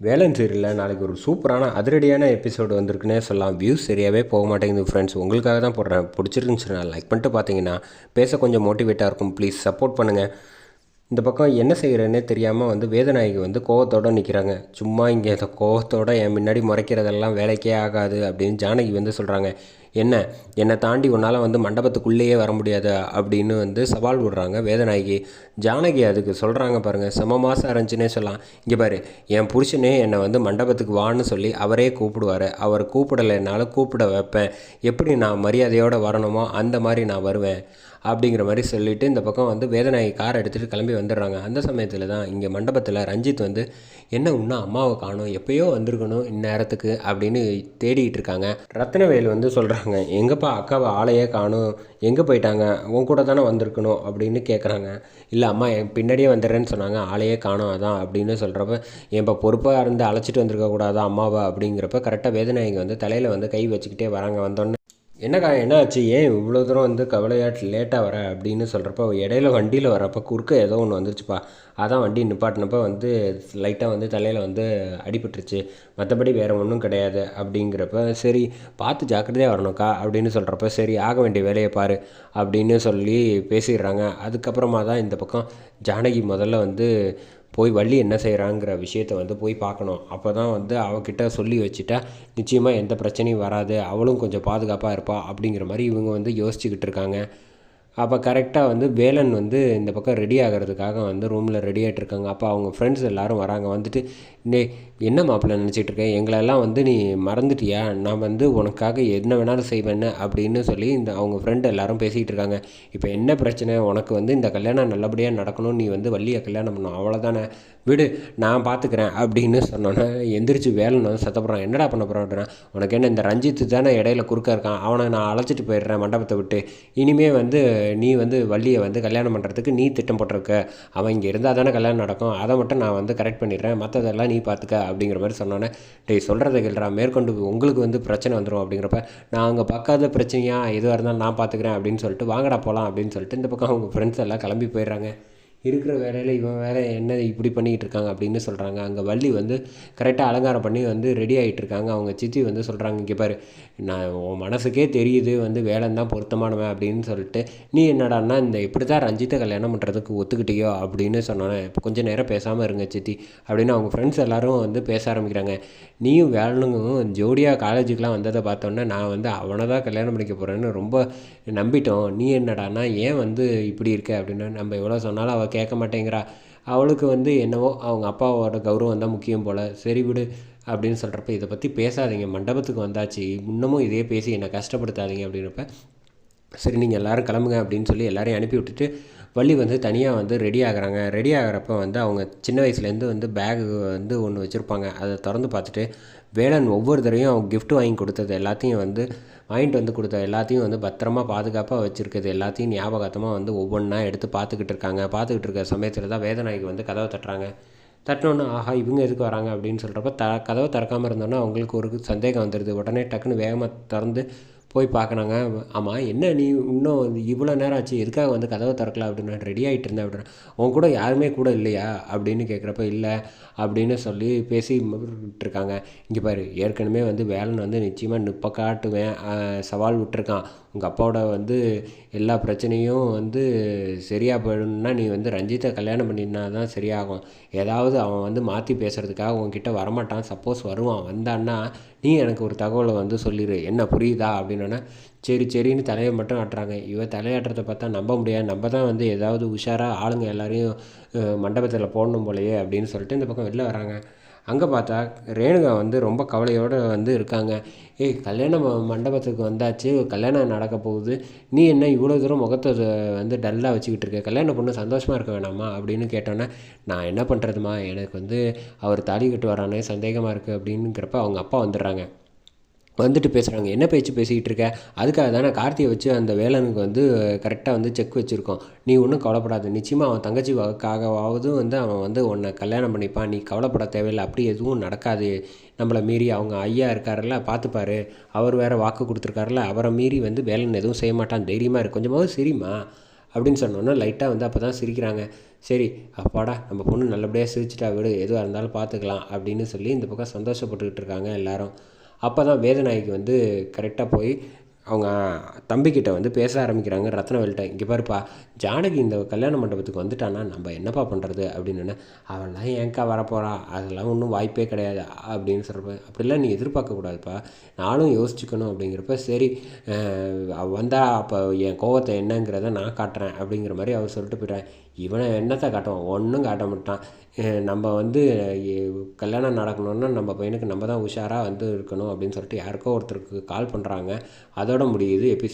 வேலன் சீரியலில் நாளைக்கு ஒரு சூப்பரான அதிரடியான எபிசோடு வந்திருக்குன்னே சொல்லலாம். வியூஸ் சரியாகவே போக மாட்டேங்குது ஃப்ரெண்ட்ஸ் உங்களுக்காக தான் போடுறேன். பிடிச்சிருந்துச்சுன்னா லைக் பண்ணிட்டு பார்த்தீங்கன்னா பேச கொஞ்சம் மோட்டிவேட்டாக இருக்கும். ப்ளீஸ் சப்போர்ட் பண்ணுங்கள் இந்த பக்கம் என்ன செய்கிறேன்னே தெரியாமல் வந்து வேதநாயகி வந்து கோவத்தோடு நிற்கிறாங்க சும்மா இங்கே இந்த கோவத்தோட என் முன்னாடி முறைக்கிறதெல்லாம் வேலைக்கே ஆகாது அப்படின்னு ஜானகி வந்து சொல்கிறாங்க என்ன? என்னை தாண்டி உன்னால் வந்து மண்டபத்துக்குள்ளேயே வர முடியாது அப்படின்னு வந்து சவால் விடுறாங்க வேதநாயகி. ஜானகி அதுக்கு சொல்கிறாங்க பாருங்கள் செம மாதம் இருந்துச்சுன்னே சொல்லலாம். இங்கே பாரு என் புருஷனே என்னை வந்து மண்டபத்துக்கு வான்னு சொல்லி அவரே கூப்பிடுவார். அவர் கூப்பிடலைனால கூப்பிட வைப்பேன். எப்படி நான் மரியாதையோடு வரணுமோ அந்த மாதிரி நான் வருவேன். அப்படிங்கிற மாதிரி சொல்லிவிட்டு இந்த பக்கம் வந்து வேதநாயகி கார் எடுத்துகிட்டு கிளம்பி வந்துடுறாங்க. அந்த சமயத்தில் தான் இங்கே மண்டபத்தில் ரஞ்சித் வந்து என்ன இன்னும் அம்மாவை காணும். எப்பயோ வந்திருக்கணும் இந்நேரத்துக்கு அப்படின்னு தேடிட்டு இருக்காங்க. ரத்னவேல் வந்து சொல்கிறாங்க எங்கப்பா அக்காவை ஆளையே காணும். எங்கே போயிட்டாங்க? உன் கூட தானே வந்திருக்கணும் அப்படின்னு கேட்குறாங்க இல்லை அம்மா என் பின்னாடியே வந்துடுறேன்னு சொன்னாங்க. ஆளையே காணும் அதான் அப்படின்னு சொல்கிறப்ப இப்போ பொறுப்பாக இருந்து அழைச்சிட்டு வந்திருக்க கூடாதா அம்மாவை? அப்படிங்கிறப்ப கரெக்டாக வேதநாயகி வந்து தலையில் வந்து கை வச்சுக்கிட்டே வராங்க. வந்தோடனே என்னக்கா என்ன ஆச்சு? ஏன் இவ்வளோ தூரம் வந்து கவலையாட்டு லேட்டாக வர அப்படின்னு சொல்கிறப்ப இடையில வண்டியில் வரப்போ குறுக்க ஏதோ ஒன்று வந்துருச்சுப்பா. அதான் வண்டி நிப்பாட்டினப்போ வந்து லைட்டாக வந்து தலையில் வந்து அடிபட்டுருச்சு. மற்றபடி வேறு ஒன்றும் கிடையாது அப்படிங்கிறப்ப சரி பார்த்து ஜாக்கிரதையாக வரணும்க்கா அப்படின்னு சொல்கிறப்ப சரி ஆக வேண்டிய வேலையை பாரு அப்படின்னு சொல்லி பேசிடுறாங்க. அதுக்கப்புறமா தான் இந்த பக்கம் ஜானகி முதல்ல வந்து போய் வள்ளி என்ன செய்கிறாங்கிற விஷயத்த வந்து போய் பார்க்கணும். அப்போ தான் வந்து அவகிட்ட சொல்லி வச்சுட்டா நிச்சயமாக எந்த பிரச்சனையும் வராது அவளும் கொஞ்சம் பாதுகாப்பாக இருப்பாள் அப்படிங்கிற மாதிரி இவங்க வந்து யோசிச்சுக்கிட்டு இருக்காங்க. அப்போ கரெக்டாக வந்து வேலன் வந்து இந்த பக்கம் ரெடி ஆகிறதுக்காக வந்து ரூமில் ரெடி ஆகிட்டு இருக்காங்க. அப்போ அவங்க ஃப்ரெண்ட்ஸ் எல்லோரும் வராங்க. வந்துட்டு நே என்ன மாப்பிள்ளை நினச்சிட்டு இருக்கேன் எங்களெல்லாம் வந்து நீ மறந்துட்டியா? நான் வந்து உனக்காக என்ன வேணாலும் செய்வேன்னு அப்படின்னு சொல்லி இந்த அவங்க ஃப்ரெண்டு எல்லாரும் பேசிக்கிட்டு இருக்காங்க. இப்போ என்ன பிரச்சனை? உனக்கு வந்து இந்த கல்யாணம் நல்லபடியாக நடக்கணும் நீ வந்து வள்ளியை கல்யாணம் பண்ணணும். அவ்வளோதானே விடு நான் பார்த்துக்கிறேன் அப்படின்னு சொன்னோன்னே எந்திரிச்சு வேலைன்னு வந்து சத்தப்படுறான் என்னடா பண்ண போகிறான் உனக்கு என்ன இந்த ரஞ்சித்து தானே இடையில குறுக்க இருக்கான். அவனை நான் அழைச்சிட்டு போயிடுறேன் மண்டபத்தை விட்டு. இனிமே வந்து நீ வந்து வள்ளியை வந்து கல்யாணம் பண்ணுறதுக்கு நீ திட்டம் போட்டிருக்க. அவன் இங்கே இருந்தால் தானே கல்யாணம் நடக்கும். அதை மட்டும் நான் வந்து கரெக்ட் பண்ணிடுறேன். மற்றதெல்லாம் நீ பார்த்துக்க அப்படிங்கிற மாதிரி சொன்னோன்னே டேய் சொல்கிறத கேள்றா மேற்கொண்டு உங்களுக்கு வந்து பிரச்சனை வந்துடும் அப்படிங்கிறப்ப நான் அங்கே பார்க்காத பிரச்சனையாக எதுவாக இருந்தாலும் நான் பார்த்துக்கிறேன் அப்படின்னு சொல்லிட்டு வாங்கடா போகலாம் அப்படின்னு சொல்லிட்டு இந்த பக்கம் அவங்க ஃப்ரெண்ட்ஸ் எல்லாம் கிளம்பி போயிடுறாங்க. இருக்கிற வேலையில் இவன் வேலை என்ன இப்படி பண்ணிக்கிட்டு இருக்காங்க அப்படின்னு சொல்கிறாங்க அங்கே வள்ளி வந்து கரெக்டாக அலங்காரம் பண்ணி வந்து ரெடி ஆகிட்டு இருக்காங்க. அவங்க சித்தி வந்து சொல்கிறாங்க இங்கே பாரு நான் உன் மனசுக்கே தெரியுது வந்து வேலை தான் பொருத்தமானவன் அப்படின்னு சொல்லிட்டு நீ என்னடான்னா இந்த இப்படி தான் ரஞ்சித்தை கல்யாணம் பண்ணுறதுக்கு ஒத்துக்கிட்டியோ அப்படின்னு சொன்னோன்னே இப்போ கொஞ்சம் நேரம் பேசாமல் இருங்க சித்தி அப்படின்னு அவங்க ஃப்ரெண்ட்ஸ் எல்லோரும் வந்து பேச ஆரம்பிக்கிறாங்க. நீயும் வேலனுங்கும் ஜோடியாக காலேஜுக்கெலாம் வந்ததை பார்த்தோன்னே நான் வந்து அவனை தான் கல்யாணம் பண்ணிக்க போகிறேன்னு ரொம்ப நம்பிட்டோம். நீ என்னடானா ஏன் வந்து இப்படி இருக்க அப்படின்னு நம்ம எவ்வளோ சொன்னாலும் அவள் கேட்க மாட்டேங்கிறா. அவளுக்கு வந்து என்னவோ அவங்க அப்பாவோட கௌரவம் தான் முக்கியம் போல். சரி விடு அப்படின்னு சொல்கிறப்ப இதை பற்றி பேசாதீங்க. மண்டபத்துக்கு வந்தாச்சு. இன்னமும் இதே பேசி என்னை கஷ்டப்படுத்தாதீங்க அப்படின்றப்ப சரி நீங்கள் எல்லோரும் கிளம்புங்க அப்படின்னு சொல்லி எல்லோரையும் அனுப்பி விட்டுட்டு வள்ளி வந்து தனியாக வந்து ரெடி ஆகுறாங்க. ரெடி ஆகிறப்ப வந்து அவங்க சின்ன வயசுலேருந்து வந்து பேகு வந்து ஒன்று வச்சுருப்பாங்க. அதை திறந்து பார்த்துட்டு வேலன் ஒவ்வொரு தடவையும் அவங்க கிஃப்ட் வாங்கி கொடுத்தது எல்லாத்தையும் வந்து வாங்கிட்டு வந்து கொடுத்த எல்லாத்தையும் வந்து பத்திரமா பாதுகாப்பாக வச்சுருக்கிறது எல்லாத்தையும் ஞாபகத்தமாக வந்து ஒவ்வொன்றா எடுத்து பார்த்துக்கிட்டு இருக்காங்க. பார்த்துக்கிட்டு இருக்க சமயத்தில் தான் வேதநாயகி வந்து கதவை தட்டுறாங்க. தட்டினோன்னே ஆஹா இவங்க எதுக்கு வராங்க? அப்படின்னு சொல்கிறப்ப த கதவை திறக்காமல் இருந்தோன்னே அவங்களுக்கு ஒரு சந்தேகம் வந்துடுது உடனே டக்குன்னு வேகமாக திறந்து போய் பார்க்கறாங்க. ஆமாம் என்ன நீ இன்னும் இவ்வளோ நேரம் ஆச்சு எதுக்காக வந்து கதவை திறக்கல அப்படின்னு ரெடி ஆகிட்டு இருந்தேன் அப்படின்னா உன் கூட யாருமே கூட இல்லையா? அப்படின்னு கேட்குறப்ப இல்லை அப்படின்னு சொல்லி பேசி இங்கே பாரு ஏற்கனவே வந்து வேலைன்னு வந்து நிச்சயமாக நிப்ப காட்டுவேன். சவால் விட்டுருக்கான். உங்கள் அப்பாவோட வந்து எல்லா பிரச்சனையும் வந்து சரியாக போயிடணும்னா நீ வந்து ரஞ்சித்தை கல்யாணம் பண்ணினா தான் சரியாகும். ஏதாவது அவன் வந்து மாற்றி பேசுகிறதுக்காக உங்ககிட்ட வரமாட்டான். சப்போஸ் வருவான் வந்தான்னா நீ எனக்கு ஒரு தகவலை வந்து சொல்லிடு என்ன புரியுதா? அப்படின்னு அப்படின்னோடனே சரி சரின்னு தலையை மட்டும் ஆட்டுறாங்க. இவன் தலையாட்டுறதை பார்த்தா நம்ப முடியாது. நம்ம தான் வந்து ஏதாவது உஷாராக ஆளுங்க எல்லாரையும் மண்டபத்தில் போடணும் போலையே அப்படின்னு சொல்லிட்டு இந்த பக்கம் வெளில வராங்க அங்கே பார்த்தா ரேணுகா வந்து ரொம்ப கவலையோடு வந்து இருக்காங்க. ஏய் கல்யாண மண்டபத்துக்கு வந்தாச்சு. கல்யாணம் நடக்க போகுது. நீ என்ன இவ்வளோ தூரம் முகத்தை வந்து டல்லாக வச்சுக்கிட்டு இருக்க? கல்யாண பொண்ணு சந்தோஷமாக இருக்க வேணாமா? அப்படின்னு கேட்டோன்னே நான் என்ன பண்ணுறதுமா எனக்கு வந்து அவர் தாலி கட்டு வரானே சந்தேகமாக இருக்குது அப்படிங்கிறப்ப அவங்க அப்பா வந்துடுறாங்க. வந்துட்டு பேசுகிறாங்க என்ன பேச்சு பேசிக்கிட்டு இருக்க? அதுக்காக தானே கார்த்தியை வச்சு அந்த வேலனுக்கு வந்து கரெக்டாக வந்து செக் வச்சுருக்கோம். நீ ஒன்றும் கவலைப்படாத. நிச்சயமாக அவன் தங்கச்சிக்காகவாவது வந்து அவன் வந்து உன்னை கல்யாணம் பண்ணிப்பான். நீ கவலைப்பட தேவையில்லை. அப்படி எதுவும் நடக்காது. நம்மளை மீறி அவங்க ஐயா இருக்காருல்ல பார்த்துப்பாரு. அவர் வேறு வாக்கு கொடுத்துருக்காருல்ல அவரை மீறி வந்து வேலன் எதுவும் செய்ய மாட்டான். தைரியமாக இருக்கு கொஞ்சமாவது சிரிமா அப்படின்னு சொன்னோன்னே லைட்டாக வந்து அப்போ தான் சிரிக்கிறாங்க. சரி அப்பாடா நம்ம பொண்ணு நல்லபடியாக சிரிச்சிட்டா விடு. எதுவாக இருந்தாலும் பார்த்துக்கலாம் அப்படின்னு சொல்லி இந்த பக்கம் சந்தோஷப்பட்டுக்கிட்டு இருக்காங்க எல்லோரும். அப்போ தான் வேதநாயகி வந்து கரெக்டாக போய் அவங்க தம்பிக்கிட்ட வந்து பேச ஆரம்பிக்கிறாங்க ரத்னவேல்கிட்ட இங்கே பாருப்பா ஜானகி இந்த கல்யாண மண்டபத்துக்கு வந்துட்டான்னா நம்ம என்னப்பா பண்ணுறது அப்படின்னு அவெல்லாம் ஏங்க்கா வரப்போகிறா அதெல்லாம் ஒன்றும் வாய்ப்பே கிடையாது அப்படின்னு சொல்கிறப்ப அப்படிலாம் நீ எதிர்பார்க்கக்கூடாதுப்பா நானும் யோசிச்சுக்கணும் அப்படிங்கிறப்ப சரி வந்தால் அப்போ என் கோவத்தை என்னங்கிறத நான் காட்டுறேன் அப்படிங்கிற மாதிரி அவர் சொல்லிட்டு போயிட்டார் இவனை என்னத்தை காட்டுவான்? ஒன்றும் காட்ட மாட்டான். நம்ம வந்து கல்யாணம் நடக்கணும்னா நம்ம பையனுக்கு நம்ம தான் உஷாராக வந்து இருக்கணும் அப்படின்னு சொல்லிட்டு யாருக்கோ ஒருத்தருக்கு கால் பண்ணுறாங்க அதோட முடியுது எபிசோட்